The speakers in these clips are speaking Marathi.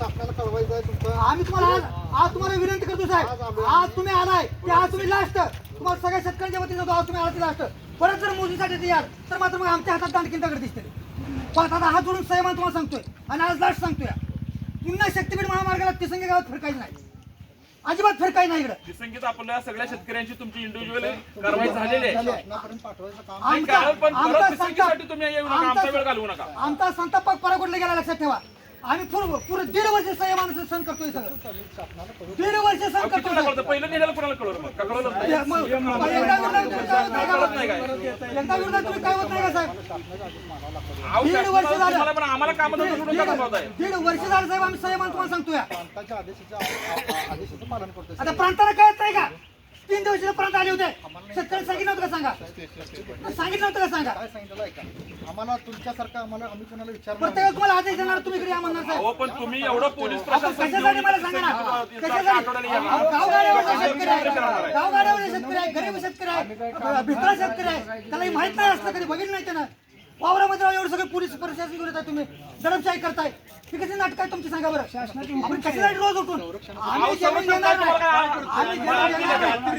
शासनाला कळवायचं आहे तुमचं. आम्ही तुम्हाला आज आज तुम्हाला विनंती करतो साहेब. आज तुम्ही आलाय. की आज तुम्ही लास्ट तुम्हाला सगळ्या शेतकऱ्यांच्या वतीनं आज तुम्ही आला लास्ट परत जर मोजणीसाठी तयार तर मात्र मग आमच्या हातात दांडकीन दगड दिसते पण आता हात जोडून साहेबांना तुम्हाला सांगतोय. आणि आज लास्ट सांगतोय. पुन्हा शक्तीपीठ महामार्गाला तिसंगी गावात फिरकायचं नाही. अजिबात फिरकायचं नाही इकडं. संगीत आपल्या सगळ्या शेतकऱ्यांची तुमची इंडिव्हिज्युअल कारवाई झालेली आहे. शासनापर्यंत पाठवायचं काम. नाही, आमचा कारण पण आमचा परत तिसंगीसाठी तुम्ही येऊ नका, आमचा- आमचा वेळ घालवू नका. आमचा संताप पराकोटला गेला लक्षात ठेवा. आम्ही पूर्ण पुरे दीड वर्ष साहेबांना सहन करतोय सगळं दीड वर्ष वेळा करतोय कळतं? पहिलं नेलेलं कोणाला कळवलं मग? का कळवलं नाही? मग- मग एकदा विरोधात तुम्ही काय होत नाही का? एकदा विरोधात तुम्ही काय होत नाही का साहेब अहो, दीड शासनाला वर्ष झालं. तुम्हाला पण आम्हाला कामं धंदे सोडून का थांबवताय? दीड वर्ष झालं साहेब आम्ही साहेबांना तुम्हाला सांगतोय प्रांताच्या आदेशाचं पालन आता प्रांताला कळत नाही का तीन दिवशी प्रांत आले होते. शेतकरी सांगितलं नव्हतं का सांगा? सांगितलं नव्हतं का सांगा? काय सांगितलं आहे का आम्हाला तुमच्यासारखं आम्हाला आम्ही कोणाला विचारणार प्रत्येक तुम्हाला आदेश देणार तुम्ही इकडे या म्हणणार साहेब. अहो, पण तुम्ही एवढं पोलीस प्रशासन कशासाठी घेऊन मला सांगा ना? कशासाठी. अहो, गावगाड्यावरचे शेतकरी आहे? गावगाड्यावरचे शेतकरी आहे गरीब शेतकरी आहे भित्रा शेतकरी आहे त्याला हे माहीत नाही असतं कधी बघितलं नाही त्यानं. वावरामध्ये राहून एवढं सगळं पोलीस प्रशासन घेऊन येतात तुम्ही. दडपशाही करताय. ही कशी नाटक आहे तुमची सांगा बरं. आपण कशासाठी रोज उठून? आम्ही जमीन देणार नाही. आम्ही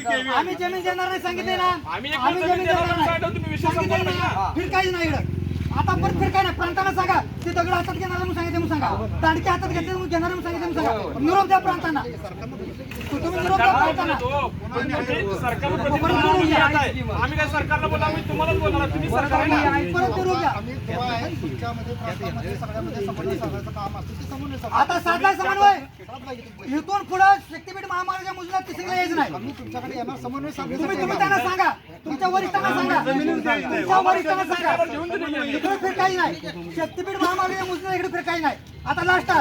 आम्ही जमीन देणार नाही सांगितले ना. आम्ही जमीन देणार नाही. सांगितलं, ना पाहिजे. फिर काहीच नाही. इकडं. आता परत फिर काय नाही. प्रांतांना सांगा. ते दगड हातात घेणार म्हणून सांगितले म्हणून सांगा. दांडके हातात घेतले म्हणून घेणार म्हणून सांगितले म्हणून सांगा निरोप द्या प्रांतांना. आम्ही काय सरकारला बोला आम्ही तुम्हालाच बोलणार तुम्ही. आता साधला समन्वय? इथून पुढं शक्तीपीठ महामार्गाच्या मुजला तिसरीला यायचं नाही. तुमच्याकडे येणार समन्वय तुम्ही तुम्ही त्यांना सांगा. तुमच्या वरिष्ठांना सांगा. तुमच्या वरिष्ठांना सांगा. इकडे फिर काही नाही. शक्तीपीठ महामार्गाच्या मुजला इकडे फिर काही नाही. आता लास्ट